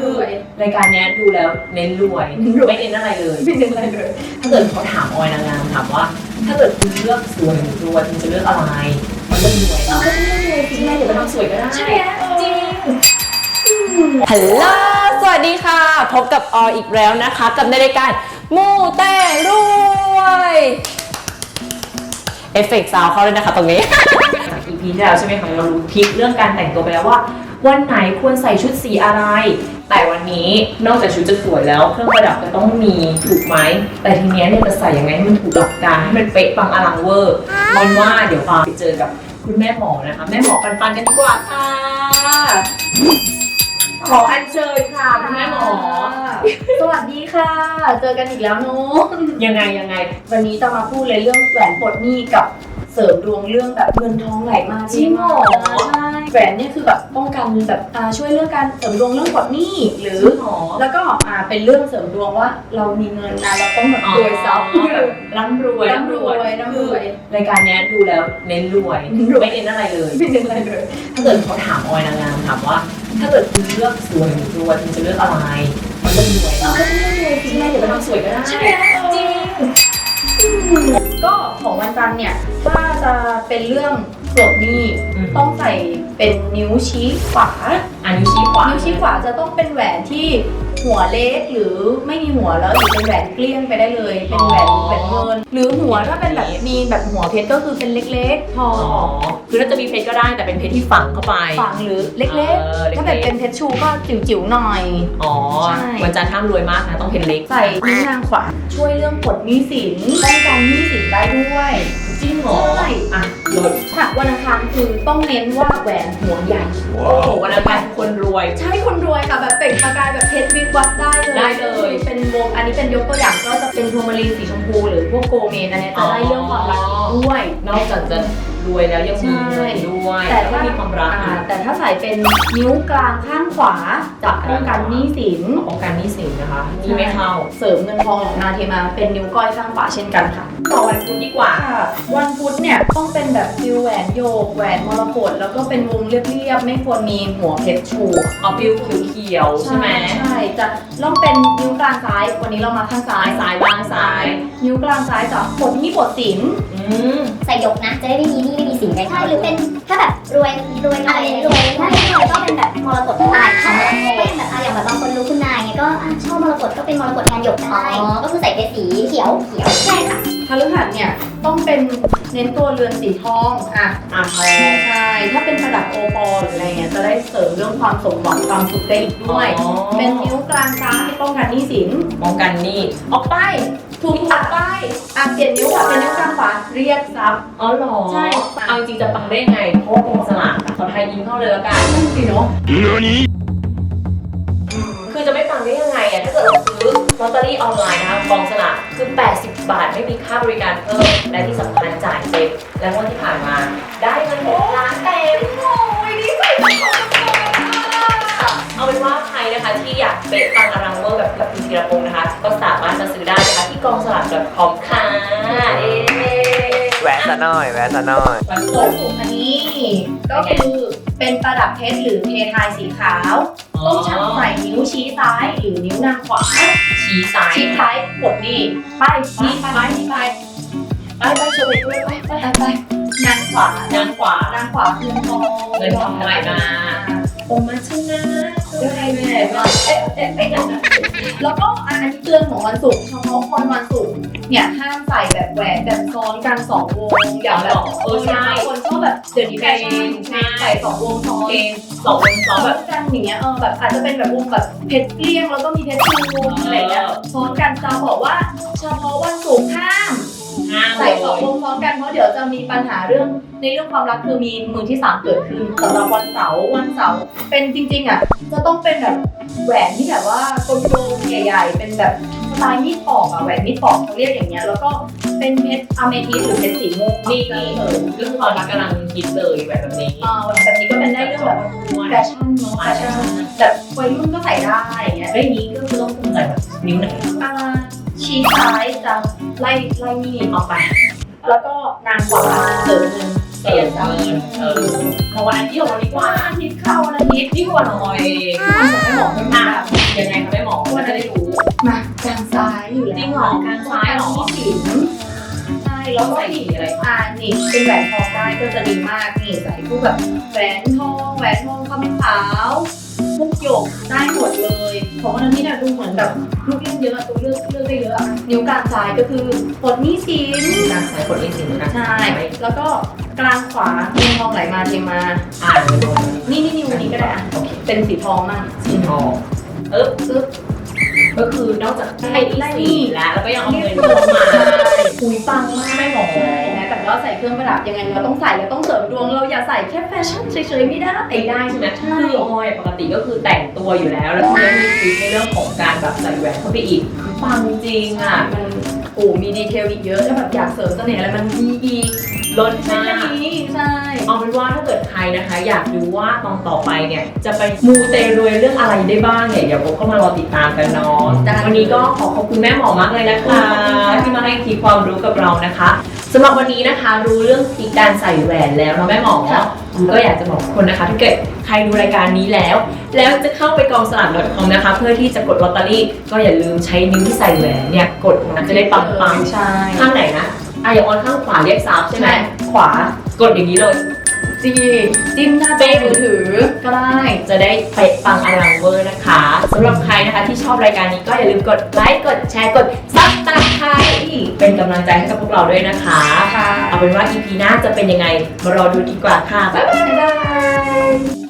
คือรายการเนี้ยดูแล้วเน้นรวย ไม่เน้นอะไรเลย ไม่เป็นไรเลย ถ้าเกิดเขาถามออยนางงามถามว่า ถ้าเกิดคุณเลือกสวยหรือรวยคุณจะเลือกอะไรมันเลือกรวยเราก็ไม่ได้เลยจริจริงงไหมไหมเดี๋เดี๋ยยววเราเราทำสวยก็ได้ใช่ไหมจริงฮัลโหลสวัสดีค่ะ พบกับออยอีกแล้วนะคะ กับในรายการมูแต่รวยเอฟเฟกต์ซาวเข้าเลยนะคะตรงนี้จาก EP ที่แล้วใช่ไหมคะเรารู้ทริคเรื่องการแต่งตัวไปแล้วว่า วันไหนควรใส่ชุดสีอะไร แต่วันนี้นอกจากชุดจะสวยแล้ว เครื่องประดับก็ต้องมีถูกไหม แต่ทีเนี้ยเนี่ยจะใส่ยังไงให้มันถูกหลักการให้มันเป๊ะปังอลังเวอร์มันว่าเดี๋ยวพาไปเจอกับคุณแม่หมอนะคะ แม่หมอปันปันๆกันดีกว่าค่ะขออัญเชิญค่ะคุณแม่หมอ สวัสดีค่ะ เจอกันอีกแล้วเนุ๊กยังไงยังไง วันนี้จะมาพูดเลยเรื่องแหวนปลดหนี้กับ เสริมดวงเรื่องแบบเงินทองไหลมาจริงเหรอใช่แหวนเนี่ยคือแบบป้องกันแบบอ่าช่วยเรื่องการเสริมดวงเรื่องปลดหนี้หรือหมอแล้วก็อ่าเป็นเรื่องเสริมดวงว่าเรามีเงินนะเราต้องแบบรวยซับร่ำรวยร่ำรวยร่ำรวยรายการเนี้ยดูแล้วเน้นรวยเน้นรวยไม่เน้นอะไรเลยไม่เป็นไรเลย ถ้าเกิดเขาถามออยนางงามถามว่า ถ้าเกิดคุณเลือกสวยหรือรวยคุณจะเลือกอะไรมันเลือกรวยเราก็ไม่ได้เลยจจริริงงไหไหมมเดี๋เดี๋ยยววเราไปทำสวยก็ได้ใช่ไหมจริง ก็ของวันจันทร์เนี่ยถ้าจะเป็นเรื่องปลดหนี้ ต้องใส่เป็นนิ้วชี้ขวาอันนี้ชี้ขวานิ้วชี้ขวาจะต้องเป็นแหวนที่หัวเล็กหรือไม่มีหัวแล้วหรือเป็นแหวนเกลี้ยงไปได้เลย เป็นแหวนแหวนเงินหรือหัวถ้าเป็นแบบมีแบบหัวเพชรก็คือเป็นเล็กๆพออ๋อคือถ้าจะมีเพชรก็ได้แต่เป็นเพชรที่ฝังเข้าไป ฝังหรือเล็กเออๆถ้าแบบเป็นเพชรชูก็จิ๋วๆหน่อย อ๋อใช่ วันจันทร์ห้ามรวยมากนะต้องเพชรเล็ก ใส่นิ้วนางขวาช่วยเรื่องปลดหนี้สินป้องกันหนี้สินได้ด้วย จริงเหรอใช่ อะ ลดค่ะวันอังคารคือต้องเน้นว่าแหวนหัวใหญ่ โอ้โหวันนั้นเป็นคนรวย ใช่คนรวยค่ะแบบเปล่งประกายแบบเพชรวิบวับได้เลยได้เลย เป็นวงอันนี้เป็นยกตัวอย่างก็จะเป็นทัวร์มารีนสีชมพู หรือพวกโกเมนอันเนี้ยจะได้เรื่องความรักอีกด้วย นอกจากจะรวยแล้วยังมีเงินด้วยแต่แล้วก็ถ้ามีความรักอ่าแต่ถ้าใส่เป็นนิ้วกลางข้างขวาจะป้องกันหนี้สินป้องกันหนี้สินนะคะหนี่ไม่เข้าเสริมเงินทองหลงนาเทมาเป็นนิ้วก้อยข้างขวาเช่นกันค่ะต่อวันพุธดีกว่าค่ะวันพุธเนี่ยต้องเป็นแบบฟิวแหวนโยกแหวนมรกตแล้วก็เป็นวงเรียบๆไม่ควรมีหัวเพชรชูเอาฟิวเขียวๆใช่ไหม ใช่จะต้องเป็นนิ้วกลางซ้าย วันนี้เรามาข้างซ้ายซ้ายบ้างซ้าย นิ้วกลางซ้ายจะปลดหนี้ปลดสินอืมใส่หยกนะ จะได้ไม่มีหนี้ไม่มีสินใช่หรือเป็นถ้าแบบรวยรวยอะไรรวยถ้าไม่รวยก็เป็นแบบมรกตได้ก็เป็นแบบอะอย่างแบบบางคนรู้คุณนายไงก็อะชอบมรกตก็เป็นมรกตแทนหยกได้ก็คือใส่เป็นสีเขียวเขียวใช่ค่ะพ ฤหัสเนี่ยต้องเป็นเน้นตัวเรือนสีทองอะอะพอ ใช่ถ้าเป็นประดับโอปอลหรืออะไรเงี้ยจะได้เสริมเรื่องความสมหวังความสุขได้อีกด้วย อ๋อ เป็นนิ้วกลางซ้ายป้องกันหนี้สิน ป้องกันหนี้ออกไป ถูกตัดไปอะเปลี่ยนนิ้วค่ะเป็นนิ้วกลางขวาเรียกทรัพย์ อ๋อเหรอใช่ เอาจริงๆจะปังได้ยังไง เพราะว่ากองสลากอะขอไทยยิงเข้าเลยแล้วกัน นั่นสิเนาะคือจะไม่ปังได้ยังไงอะถ้าเกิดเราซื้อลอตเตอรี่ออนไลน์นะคะกองสลากคือ 80 บาทไม่มีค่าบริการเพิ่ม และที่สำคัญจ่ายเต็มและงวดที่ผ่านมา ได้เงินหกล้านเต็มโอ้ยดีใจมากเอาเป็นว่าใครนะคะที่อยากเป๊ะปังอลังเวอร์แบบกับคุณธีรพงศ์นะคะ ก็สามารถจะซื้อได้นะคะที่กองสลาก .com ค่ะเอ๊แวะซะหน่อย แวะซะหน่อยวันส่ศุวนกร์สูงอันนี้ก็คือเป็นประดับเพชรหรือเททายสีขาว ต้องชักใส่นิ้วชี้ซ้ายหรือนิ้วนางขวาชี้ซ้ายชี้ซ้าย กดนี่ไปนี่ไปนี่ไปไปไปโชว์ไปด้วยไปไปไปไปนางขวานางขวานางขวาคือทองเงินทอะไหลมาโอมาชนะ ได้แม่เอ๊ะเอ๊ะเอ๊ะแล้วก็อันนี้เตือนของวันศุกร์เฉพาะคนวันศุกร์เนี่ยห้ามใส่แบบแหวนแบบซ้อนกันสองวงอย่างแบบเออใช่คนชอบแบบเดี๋ยวนี้แฟชั่นใส่สองวงซ้อนเกมสองเป็นสองแบบบบกันอย่างเงี้ยเออแบบอาจจะเป็นแบบวงแบบเพชรเกลี้ยงแล้วก็มีเพชรชูอะไรเงี้ยซ้อนกันจะบอกว่าเฉพาะวันศุกร์ห้าม ห้าใส่สองวงซ้อนกันเพราะเดี๋ยวจะมีปัญหาเรื่องในเรื่องความรักคือมีมือที่สามเกิดขึ้นสำหรับวันเสาร์วันเสาร์เป็นจริง ๆอะจะต้องเป็นแบบแหวนที่แบบว่ากลมๆใหญ่ๆ เป็นแบบสไตล์มีดปอกอะแหวนมีดปอกเขาเรียกอย่างเงี้ยแล้วก็เป็นเพชรอะเมทิสต์หรือเพชรสีม่วงนี่นี่เออเรื่องความรักกำลังคิดเลยแบบแบบนี้อ่าแบบนี้ก็เป็นได้เรื่องแบบ แฟชั่นเนาะแฟชั่นแบบวัยรุ่นก็ใส่ได้อย่างเงี้ยเรื่องนี้ก็คือต้องภูมิใจแบบนิ้วไหนอ่า ชี้ซ้ายจะไล่ไล่มีดออกไป แล้วก็นางขวาเสริมเงินเสียเงินเออเพราะว่าอันที่ของเราดีกว่าอาทิตย์เข้าวันอาทิตย์นี่กว่าน้อยเองไม่บอไม่มายังไงคะแม่หมอว่าจะได้รู้มากลางซ้ายอยู่แล้วจริงหรอกลางซ้ายหรอสินใช่แล้วก็ใส่อีสีอะไรอ่านี่เป็นแหวนทองได้ก็จะดีมากนี่ใส่พวกแบบแหวนทองแหวนทองคำขาว พวกหยกได้หมดเลย ของอันนี้เนี่ยดูเหมือนแบบลูกเล่นเยอะอะตัวเลือกเลือกได้เยอะอะนิ้วกลางซ้ายก็คือปลดหนี้สินกลางซ้ายกดนี่สิกลางใช่ซ้ายแล้วก็กลางขวาเงินทองไหลมาเทมา อ่านไปตรงนี่นี่นิ้วนี้ก็ได้อะเป็นสีทองมั่งสีทองเอ๊บปึ๊บก็คือนอกจากได้สีแล้วแล้วก็ยังเอาเงินเพิ่มมาคุยปังมากแม่หมอนะ แต่ว่าใส่เครื่องประดับยังไงเราต้องใส่เราต้องเสริมดวง เราอย่าใส่แค่แฟชั่นเฉยๆไม่ได้ไอ้ได้ใช่ไหมใช่คือออยปกติก็คือแต่งตัวอยู่แล้ว แล้วทีนี้มีทริคในเรื่องของการแบบใส่แหวนเข้าไปอีกปังจริงอะมันโอ้มีดีเทลอีกเยอะถ้าแบบอยากเสริมเสน่ห์อะไรมันมีอีกลดใช่มากนี้ใช่เอาเป็นว่าถ้าเกิดใครนะคะ อยากดูว่าตอนต่อไปเนี่ย จะไปมูเตรวยเรื่องอะไรได้บ้างเนี่ยเดี๋ยวผมก็มารอติดตามกันเนาะวันนี้ก็ขอขอบคุณแม่หมอมากเลยนะคะที่มาให้ทีความรู้กับเรานะคะ สำหรับวันนี้นะคะ รู้เรื่องทีการใส่แหวนแล้วเนาะแม่หมอผมก็อยากจะบอกทุกคนนะคะถ้าเกิดใครดูรายการนี้แล้ว แล้วจะเข้าไปกองสลาก .com นะคะ เพื่อที่จะกดลอตเตอรี่ ก็อย่าลืมใช้นิ้วที่ใส่แหวนเนี่ยกดนะจะได้ปังๆใช่ข้างไหนนะอะอย่างออนข้างขวาเรียกซับใช่ไหมใช่ขวากดอย่างนี้เลย จีจิ้มหน้าจอมือถือก็ได้จะได้เป๊ะปังอลังเวอร์นะคะสำหรับใครนะคะที่ชอบรายการนี้ก็อย่าลืมกดไลค์กดแชร์กดซับสไครต์เป็นกำลังใจให้กับพวกเราด้วยนะคะค่ะเอาเป็นว่า EP หน้าจะเป็นยังไงมารอดูดีกว่าค่ะ บ๊ายบายบ๊ายบาย